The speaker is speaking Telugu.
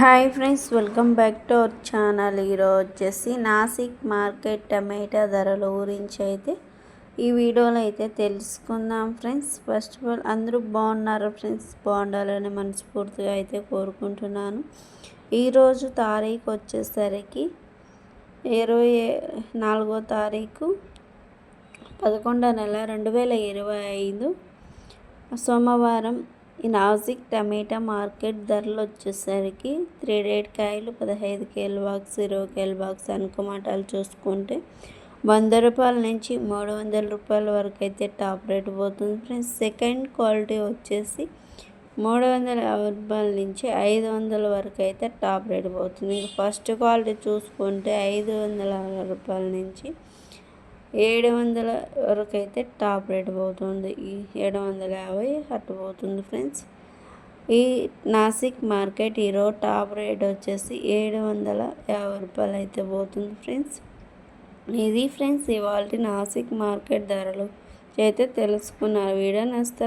Hi friends welcome back to our channel. ఈరోజు వచ్చేసి నాసిక్ మార్కెట్ టమాటా ధరల గురించి అయితే ఈ వీడియోలో అయితే తెలుసుకుందాం ఫ్రెండ్స్. ఫస్ట్ ఆఫ్ ఆల్ అందరూ బాగున్నారు ఫ్రెండ్స్? బాగుండాలని మనస్ఫూర్తిగా అయితే కోరుకుంటున్నాను. ఈరోజు తారీఖు వచ్చేసరికి ఇరవై నాలుగో తారీఖు పదకొండో నెల రెండు వేల ఇరవై ఐదు. సోమవారం ఈ నాజిక్ టమాటా మార్కెట్ ధరలు వచ్చేసరికి త్రీ డేట్ కాయలు పదహైదు కేల్ బాక్స్ ఇరవై కేల్ బాక్స్ అనుకోమాటాలు చూసుకుంటే వంద రూపాయల నుంచి మూడు వందల రూపాయల వరకు అయితే టాప్ రేట్ పోతుంది ఫ్రెండ్స్. సెకండ్ క్వాలిటీ వచ్చేసి మూడు వందల యాభై రూపాయల నుంచి ఐదు వందల వరకు అయితే టాప్ రేట్ పోతుంది. ఫస్ట్ క్వాలిటీ చూసుకుంటే ఐదు వందల రూపాయల నుంచి ఏడు వందల వరకు అయితే టాప్ రేట్ పోతుంది. ఈ ఏడు వందల యాభై అటు పోతుంది ఫ్రెండ్స్. ఈ నాసిక్ మార్కెట్ ఈరోజు టాప్ రేట్ వచ్చేసి ఏడు వందల యాభై రూపాయలు అయితే పోతుంది ఫ్రెండ్స్. ఇది ఫ్రెండ్స్ ఇవాళ నాసిక్ మార్కెట్ ధరలు. అయితే తెలుసుకున్నారు. వీడియో నచ్చితే